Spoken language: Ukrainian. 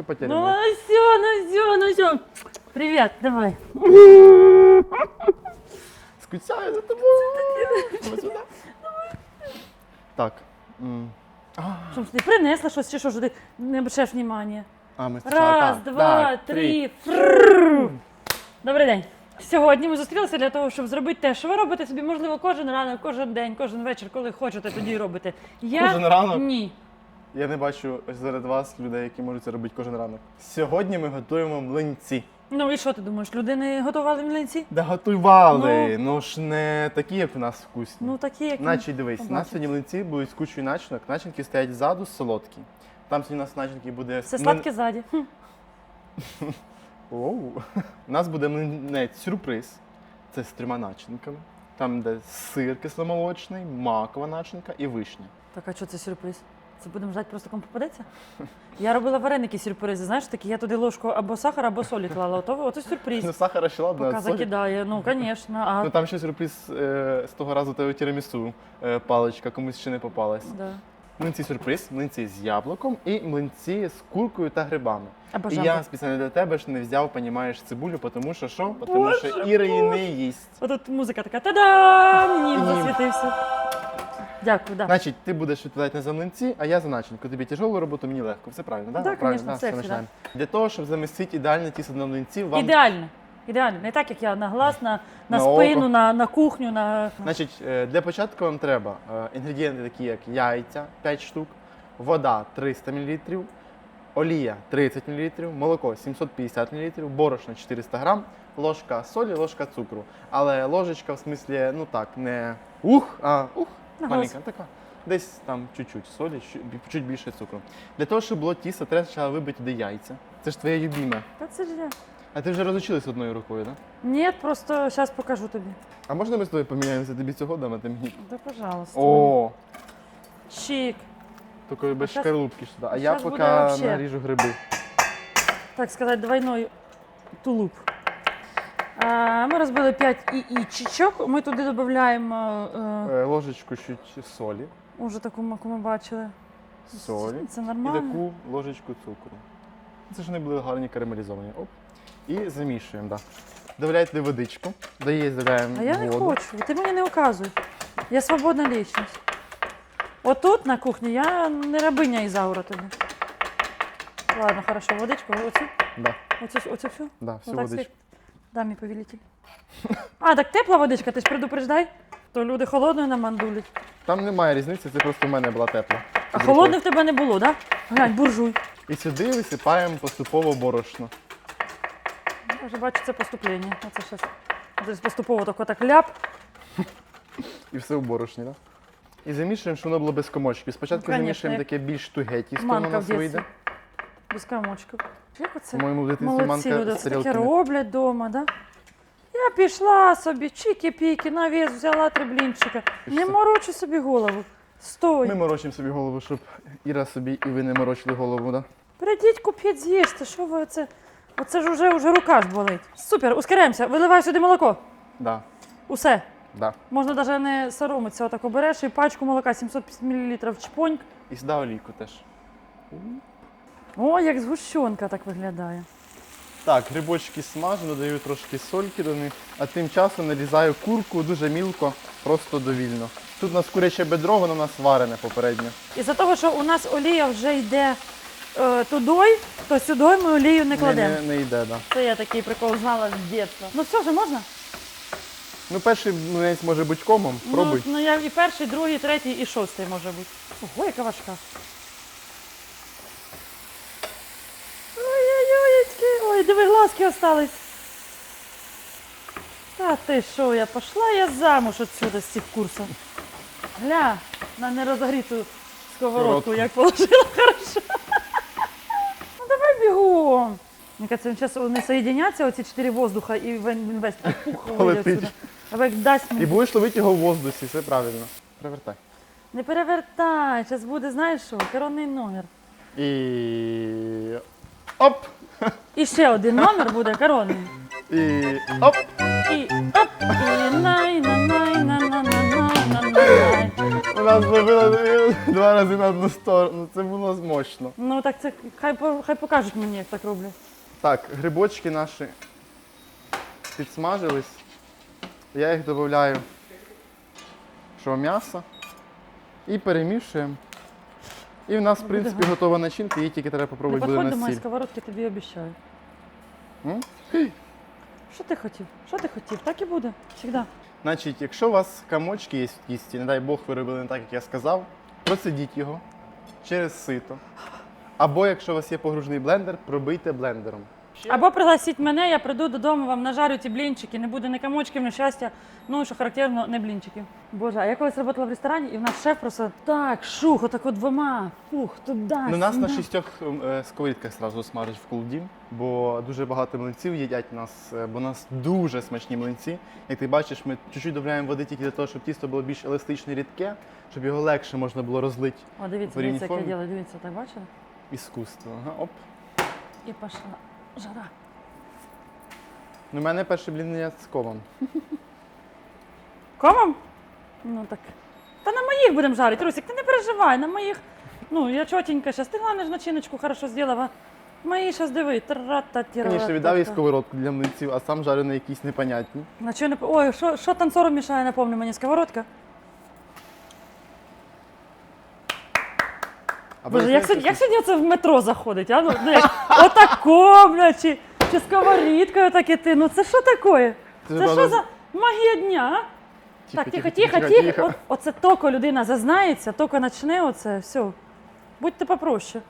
все потеряно. Ну все, ну все, ну все. Привет, давай. Скучаю за тобою. Так. м. Що ж ти принесла щось чи що ж ти не обращаєш внимання? А, ми. Раз, так, два, так, три. Фрррр. Добрий день. Сьогодні ми зустрілися для того, щоб зробити те, що ви робите собі, можливо, кожен ранок, кожен день, кожен вечір, коли хочете, тоді й робите. Я Кожен ранок? ні. Я не бачу серед вас людей, які можуть це робити кожен ранок. Сьогодні ми готуємо млинці. Ну і що ти думаєш? Люди не готували млинці? Да готували, ну, ж не такі, як у нас вкусні. Ну такі, як Значить, дивись, у нас сьогодні млинці будуть з кучою начинок. Начинки стоять ззаду, солодкі. Там сьогодні у нас начинки буде. все сладке ззаді. Оу. У нас буде млинець сюрприз. Це з трьома начинками. Там де сир кисломолочний, макова начинка і вишня. Так, а що це сюрприз? Це будемо ждати, просто кому попадеться? Я робила вареники сюрпризи, знаєш, такі я туди ложку або сахара, або солі клала. Ото, ото сюрприз. Ну, сахара ще ладно, Поки а солі. закидає. Ну, звісно. А, Ну там ще сюрприз е, з того разу тебе тірамісу е, паличка, комусь ще не попалась. да. Млинці сюрприз, млинці з яблуком і млинці з куркою та грибами. І я спеціально для тебе ж не взяв, понімаєш, цибулю, тому що що? Тому що Іра її не їсть. Отут музика така та-дам! Нім. засвітився. Дякую, да. Значить, ти будеш відповідати не за млинці, а я за начинку. Тобі тяжелу роботу, мені легко. Все правильно, Да, Правильно, конечно, да, все, все всі, починаємо. Для того, щоб замістити ідеальне тісто на млинці, вам Ідеально. Ідеально. Не так, як я на глаз, на, на, На спину, око. на, на кухню, на. Значить, е, для початку вам треба е, інгредієнти такі, як яйця 5 штук, вода 300 мл, олія 30 мл, молоко 750 мл, борошно 400 г, ложка солі, ложка цукру. Але ложечка в смислі, ну так, не ух, а ух, На маленька така. Десь там чуть-чуть солі, чуть- чуть більше цукру. Для того, щоб було тісто, треба вибити туди яйця. Це ж твоє любиме. Та це ж я. А ти вже розучилась одною рукою, так? Да? Ні, просто зараз покажу тобі. А можна ми з тобою поміняємося тобі цього дам, а ти мені? Да, пожалуйста. О, Чик. Такої без щас- шкарлупки сюди. А а я щас поки буде вообще. наріжу гриби. так сказати, двойной тулуп. Ми розбили 5 яєчок. Ми туди додаємо е, Е, Ложечку чуть солі. уже таку маку ми бачили. Солі. Це І нормально. таку ложечку цукру. Це ж вони були гарні карамелізовані. Оп. І замішуємо, так. Да. Додаєте водичку. Її додаємо А я не воду. хочу, ти мені не указуй. Я свободна лічність. Отут на кухні я не рабиня Ізаура тобі. Ладно, хорошо, водичку, оцю, Да, оцю, оцю всю. да, всю Отак водичку. Дай мій повелитель. А, так тепла водичка, ти ж предупреждай, то люди холодною намандулять. Там немає різниці, це просто в мене була тепла. А холодної рукою. в тебе не було, так? Да? Глянь, буржуй. І сюди висипаємо поступово борошно. Я вже бачу це поступлення. Оце щас. Десь поступово так отак ляп. І все в борошні, так? І замішуємо, щоб воно було без комочків. Спочатку Ну, конечно, замішуємо як таке більш туге тісто, воно у в нас дітстві. вийде. Без комочків. Як оце? По-моєму, дитинстві Молодці манка люди, це таке не роблять вдома, да? Я пішла собі, чики-піки, на вес взяла три блінчика. Не все. морочи собі голову. Стой. Ми морочимо собі голову, щоб Іра собі і ви не морочили голову, да? Прийдіть, купіть, з'їжте. Що ви оце? Оце ж уже, уже рука ж болить. Супер, ускоряємося. Виливай сюди молоко. Да, Усе. да. Можна навіть не соромитися. Отак обереш і пачку молока 750 мл чпоньк. І сюди олійку теж. О, як згущенка так виглядає. Так, грибочки смажу, додаю трошки сольки до них, а тим часом нарізаю курку дуже мілко, просто довільно. Тут у нас куряче бедро, воно у нас варене попередньо. Із-за того, що у нас олія вже йде е, тудой, то сюди ми олію не Не, кладемо. не, не йде, да. Це я такий прикол знала з дитинства. Ну все вже можна? Ну, перший млинець може бути комом, пробуй. Ну, ну я і перший, і другий, і третій, і шостий може бути. Ого, яка важка. Ой-ой-ой, ой, диви, глазки остались. Та ти що, я пішла я замуж отсюда з цих курсів. Гля, на нерозогріту сковородку, Сковородку. як положила, хорошо. Ну давай бігом. Мені кажется, зараз вони соєдиняться, оці чотири воздуха, і він весь пух вийде Полетить. отсюда. Або як дасть мені. І будеш ловити його в воздусі, все правильно. Перевертай. Не перевертай, зараз буде, знаєш що, коронний номер. І. Оп! І ще один номер буде коронний. І. Оп! І оп, і най на най на на на на на на най. У нас зловила два рази на одну сторону. Це було мощно. Ну так це хай, хай покажуть мені, як так роблять. Так, грибочки наші підсмажились. Я їх додаю що м'ясо і перемішуємо. І в нас, в принципі, готова начинка, її тільки треба попробувати буде підходь до на моєї сіль. сковородки, тобі обіцяю. М? Що ти хотів? Що ти хотів? Так і буде. Всегда. Значить, якщо у вас комочки є в тісті, не дай Бог, ви робили не так, як я сказав, процедіть його через сито. Або якщо у вас є погружний блендер, пробийте блендером. Або пригласіть мене, я прийду додому, вам нажарю ті блінчики, не буде ні комочків, ні щастя. Ну, що характерно, не блінчиків. Боже, а я колись працювала в ресторані, і в нас шеф просто так, шух, отак от двома, фух, туди. Ну, нас на шістьох е, сковорідках одразу смажать в кулдім, бо дуже багато млинців їдять нас, е, бо у нас дуже смачні млинці. Як ти бачиш, ми чуть-чуть додаємо води тільки для того, щоб тісто було більш еластичне і рідке, щоб його легше можна було розлити. О, дивіться, в рівній дивіться, як я формі. ділаю, дивіться, так бачили? Іскусство. Ага, оп. І пішла жара. Ну, у мене перший блін не з колом. Комом? Ну так. Та на моїх будемо жарити, Русик, ти не переживай, на моїх. Ну, я чотенька зараз. Ти головне ж начиночку хорошо зробила. Мої зараз диви. тра-та-тіра-та-та. Звісно, віддав їй сковородку для млинців, а сам жарю на якісь непонятні. На чого не Ой, що, танцору мішає, напомни мені сковородка. А ви Боже, як, знаєте, сьогодні, як сьогодні це в метро заходить? А? Ну, ну, як, отако, бля, чи, чи сковорідкою так іти. Ну це що таке? Це Це що правда- за магія дня? а? так, тихо, тихо, тихо. От, оце тільки людина зазнається, тільки почне оце, все. Будьте попроще.